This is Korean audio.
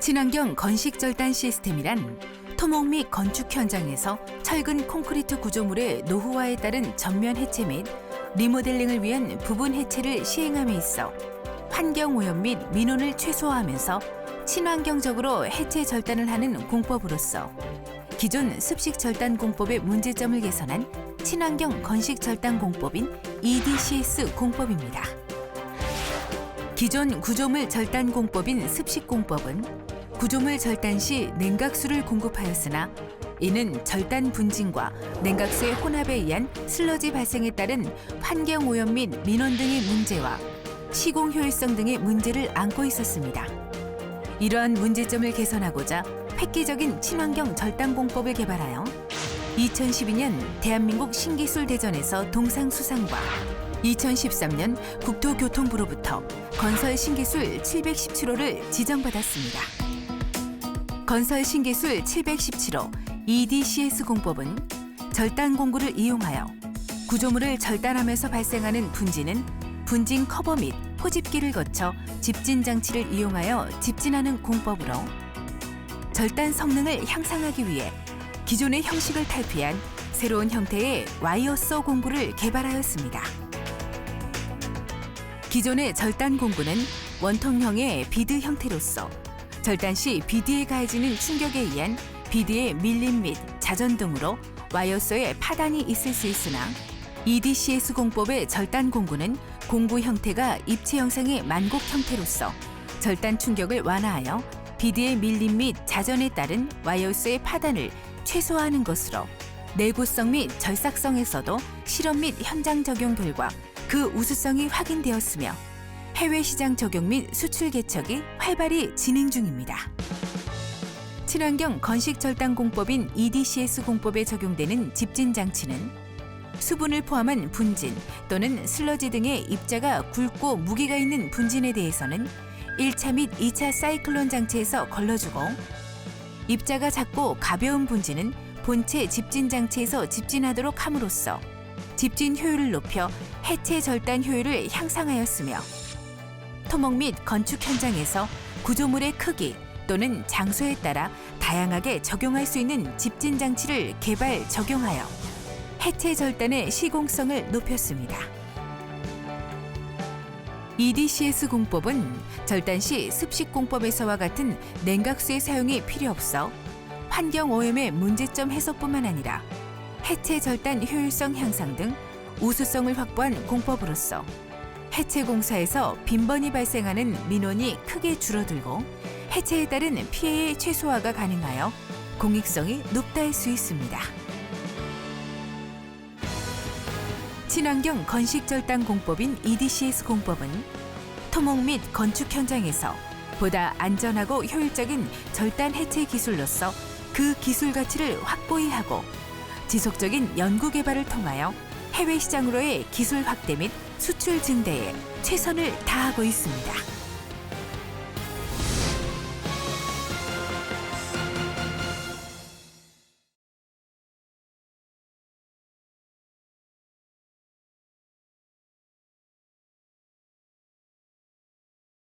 친환경 건식 절단 시스템이란 토목 및 건축 현장에서 철근 콘크리트 구조물의 노후화에 따른 전면 해체 및 리모델링을 위한 부분 해체를 시행함에 있어 환경 오염 및 민원을 최소화하면서 친환경적으로 해체 절단을 하는 공법으로서 기존 습식 절단 공법의 문제점을 개선한 친환경 건식 절단 공법인 EDCS 공법입니다. 기존 구조물 절단 공법인 습식 공법은 구조물 절단 시 냉각수를 공급하였으나 이는 절단 분진과 냉각수의 혼합에 의한 슬러지 발생에 따른 환경 오염 및 민원 등의 문제와 시공 효율성 등의 문제를 안고 있었습니다. 이러한 문제점을 개선하고자 획기적인 친환경 절단 공법을 개발하여 2012년 대한민국 신기술 대전에서 동상 수상과 2013년 국토교통부로부터 건설 신기술 717호를 지정받았습니다. 건설 신기술 717호 EDCS 공법은 절단 공구를 이용하여 구조물을 절단하면서 발생하는 분진은 분진 커버 및 포집기를 거쳐 집진 장치를 이용하여 집진하는 공법으로 절단 성능을 향상하기 위해 기존의 형식을 탈피한 새로운 형태의 와이어서 공구를 개발하였습니다. 기존의 절단 공구는 원통형의 비드 형태로서 절단 시 비드에 가해지는 충격에 의한 비드의 밀림 및 자전 등으로 와이어소에 파단이 있을 수 있으나 EDCS 공법의 절단 공구는 공구 형태가 입체 형상의 만곡 형태로서 절단 충격을 완화하여 비드의 밀림 및 자전에 따른 와이어소의 파단을 최소화하는 것으로 내구성 및 절삭성에서도 실험 및 현장 적용 결과 그 우수성이 확인되었으며 해외 시장 적용 및 수출 개척이 활발히 진행 중입니다. 친환경 건식 절단 공법인 EDCS 공법에 적용되는 집진 장치는 수분을 포함한 분진 또는 슬러지 등의 입자가 굵고 무게가 있는 분진에 대해서는 1차 및 2차 사이클론 장치에서 걸러주고 입자가 작고 가벼운 분진은 본체 집진 장치에서 집진하도록 함으로써 집진 효율을 높여 해체 절단 효율을 향상하였으며 토목 및 건축 현장에서 구조물의 크기 또는 장소에 따라 다양하게 적용할 수 있는 집진 장치를 개발 적용하여 해체 절단의 시공성을 높였습니다. EDCS 공법은 절단 시 습식 공법에서와 같은 냉각수의 사용이 필요 없어 환경 오염의 문제점 해소뿐만 아니라 해체 절단 효율성 향상 등 우수성을 확보한 공법으로서 해체 공사에서 빈번히 발생하는 민원이 크게 줄어들고 해체에 따른 피해의 최소화가 가능하여 공익성이 높다 할 수 있습니다. 친환경 건식 절단 공법인 EDCS 공법은 토목 및 건축 현장에서 보다 안전하고 효율적인 절단 해체 기술로서 그 기술 가치를 확보히 하고 지속적인 연구 개발을 통하여 해외 시장으로의 기술 확대 및 수출 증대에 최선을 다하고 있습니다.